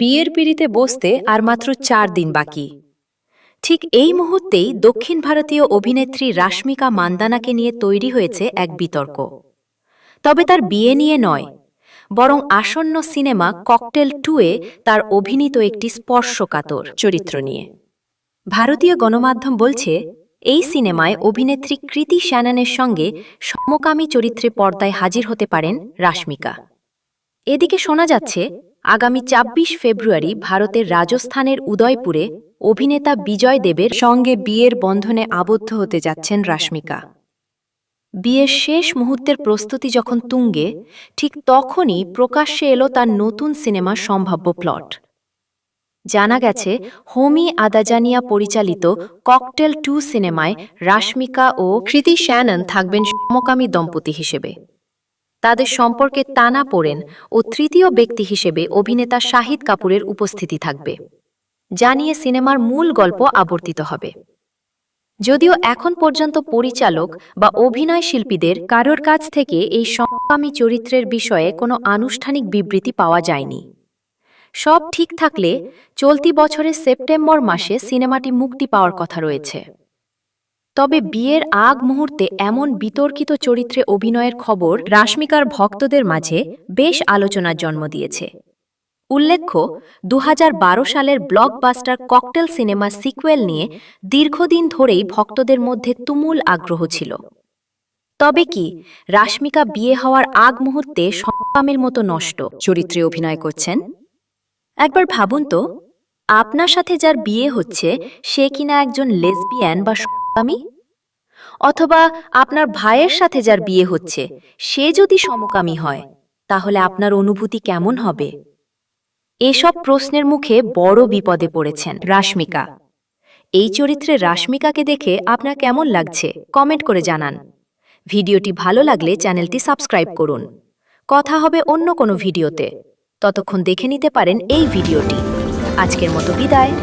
বিয়ের পিড়িতে বসতে আর মাত্র চার দিন বাকি। ঠিক এই মুহূর্তেই দক্ষিণ ভারতীয় অভিনেত্রী রাশ্মিকা মান্দানাকে নিয়ে তৈরি হয়েছে এক বিতর্ক। তবে তার বিয়ে নিয়ে নয়, বরং আসন্ন সিনেমা ককটেল টুয়ে তার অভিনীত একটি স্পর্শকাতর চরিত্র নিয়ে। ভারতীয় গণমাধ্যম বলছে, এই সিনেমায় অভিনেত্রী কৃতি শ্যাননের সঙ্গে সমকামী চরিত্রে পর্দায় হাজির হতে পারেন রাশ্মিকা। এদিকে শোনা যাচ্ছে আগামী ২৬ ফেব্রুয়ারি ভারতের রাজস্থানের উদয়পুরে অভিনেতা বিজয় দেবের সঙ্গে বিয়ের বন্ধনে আবদ্ধ হতে যাচ্ছেন রাশ্মিকা। বিয়ের শেষ মুহূর্তের প্রস্তুতি যখন তুঙ্গে, ঠিক তখনই প্রকাশ্যে এলো তার নতুন সিনেমার সম্ভাব্য প্লট। জানা গেছে, হোমি আদাজানিয়া পরিচালিত ককটেল টু সিনেমায় রাশ্মিকা ও কৃতি শ্যানন থাকবেন সমকামী দম্পতি হিসেবে। তাদের সম্পর্কে টানা পড়েন ও তৃতীয় ব্যক্তি হিসেবে অভিনেতা শাহিদ কাপুরের উপস্থিতি থাকবে। জানিয়ে সিনেমার মূল গল্প আবর্তিত হবে। যদিও এখন পর্যন্ত পরিচালক বা অভিনয় শিল্পীদের কারোর কাছ থেকে এই সমকামী চরিত্রের বিষয়ে কোনো আনুষ্ঠানিক বিবৃতি পাওয়া যায়নি। সব ঠিক থাকলে চলতি বছরের সেপ্টেম্বর মাসে সিনেমাটি মুক্তি পাওয়ার কথা রয়েছে। তবে বিয়ের আগ মুহূর্তে এমন বিতর্কিত চরিত্রে অভিনয়ের খবর রাশ্মিকার ভক্তদের মাঝে বেশ আলোচনার জন্ম দিয়েছে। উল্লেখ্য দু সালের ব্লকবাস্টার ককটেল সিনেমা সিকুয়েল নিয়ে দীর্ঘদিন ধরেই ভক্তদের মধ্যে তুমুল আগ্রহ ছিল। তবে কি, রাশ্মিকা বিয়ে হওয়ার আগ মুহূর্তে সমকামের মতো নষ্ট চরিত্রে অভিনয় করছেন? একবার ভাবুন তো, আপনার সাথে যার বিয়ে হচ্ছে, সে কিনা একজন লেসবিয়ান বা সমকামী অথবা আপনার ভাইয়ের সাথে যার বিয়ে হচ্ছে, সে যদি সমকামী হয়, তাহলে আপনার অনুভূতি কেমন হবে? এসব প্রশ্নের মুখে বড় বিপদে পড়েছেন রাশ্মিকা। এই চরিত্রে রাশ্মিকাকে দেখে আপনার কেমন লাগছে, কমেন্ট করে জানান। ভিডিওটি ভালো লাগলে চ্যানেলটি সাবস্ক্রাইব করুন। কথা হবে অন্য কোনো ভিডিওতে। ততক্ষণ দেখে নিতে পারেন এই ভিডিওটি। আজকের মতো বিদায়।